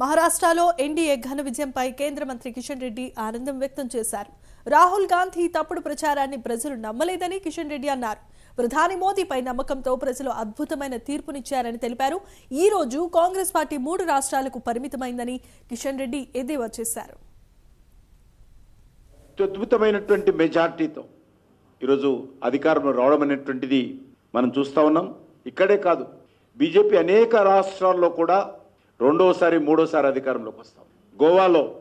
మహారాష్ట్రలో ఎన్డీఏ ఘన విజయంపై కేంద్ర మంత్రి కిషన్ రెడ్డి ఆనందం వ్యక్తం చేశారు. రాహుల్ గాంధీ తప్పుడు ప్రచారాన్ని ప్రజలు నమ్మలేదని కిషన్ రెడ్డి అన్నారు. ప్రధాని మోదీపై నమ్మకంతో ప్రజలు అద్భుతమైన తీర్పునిచ్చారని తెలిపారు. ఈ రోజు కాంగ్రెస్ పార్టీ మూడు రాష్ట్రాలకు పరిమితమైందని కిషన్ రెడ్డి ఎద్దేవా చేశారు. అద్భుతమైనటువంటి మెజార్టీతో ఈరోజు అధికారంలో రావడం అనేటువంటిది మనం చూస్తా ఉన్నాం. ఇక్కడే కాదు బీజేపీ అనేక రాష్ట్రాల్లో కూడా రెండోసారి మూడోసారి అధికారంలోకి వస్తాం. గోవాలో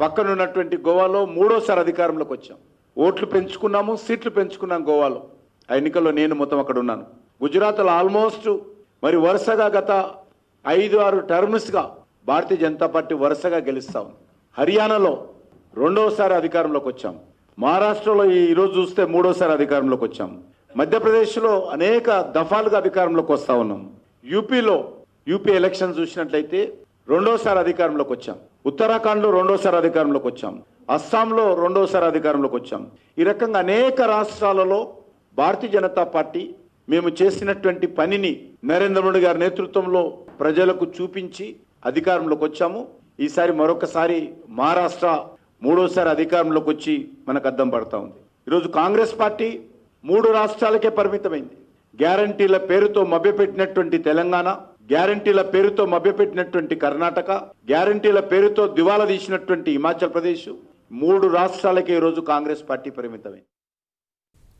పక్కన ఉన్నటువంటి గోవాలో మూడోసారి అధికారంలోకి వచ్చాం. ఓట్లు పెంచుకున్నాము సీట్లు పెంచుకున్నాం గోవాలో. ఆ ఎన్నికల్లో నేను మొత్తం అక్కడ ఉన్నాను. గుజరాత్లో ఆల్మోస్ట్ మరి వరుసగా గత ఐదు ఆరు టర్మ్స్గా భారతీయ జనతా పార్టీ వరుసగా గెలుస్తా. ఉంది హర్యానాలో రెండవసారి అధికారంలోకి వచ్చాం. మహారాష్ట్రలో ఈరోజు చూస్తే మూడోసారి అధికారంలోకి వచ్చాం. మధ్యప్రదేశ్లో అనేక దఫాలుగా అధికారంలోకి వస్తా ఉన్నాం. యూపీలో యూపీ ఎలక్షన్ చూసినట్లయితే రెండోసారి అధికారంలోకి వచ్చాం. ఉత్తరాఖండ్లో రెండోసారి అధికారంలోకి వచ్చాం. అస్సాంలో రెండోసారి అధికారంలోకి వచ్చాం. ఈ రకంగా అనేక రాష్ట్రాలలో భారతీయ జనతా పార్టీ మేము చేసినటువంటి పనిని నరేంద్ర మోడీ గారి నేతృత్వంలో ప్రజలకు చూపించి అధికారంలోకి వచ్చాము. ఈసారి మరొకసారి మహారాష్ట్ర మూడోసారి అధికారంలోకి వచ్చి మనకు అద్దం పడతా ఉంది. ఈరోజు కాంగ్రెస్ పార్టీ మూడు రాష్ట్రాలకే పరిమితమైంది. గ్యారంటీల పేరుతో మభ్యపెట్టినటువంటి తెలంగాణ గ్యారంటీల పేరుతో మభ్యపెట్టినటువంటి కర్ణాటక గ్యారంటీల పేరుతో దివాలా తీసినటువంటి హిమాచల్ ప్రదేశ్ మూడు రాష్ట్రాలకే ఈరోజు కాంగ్రెస్ పార్టీ పరిమితమైంది.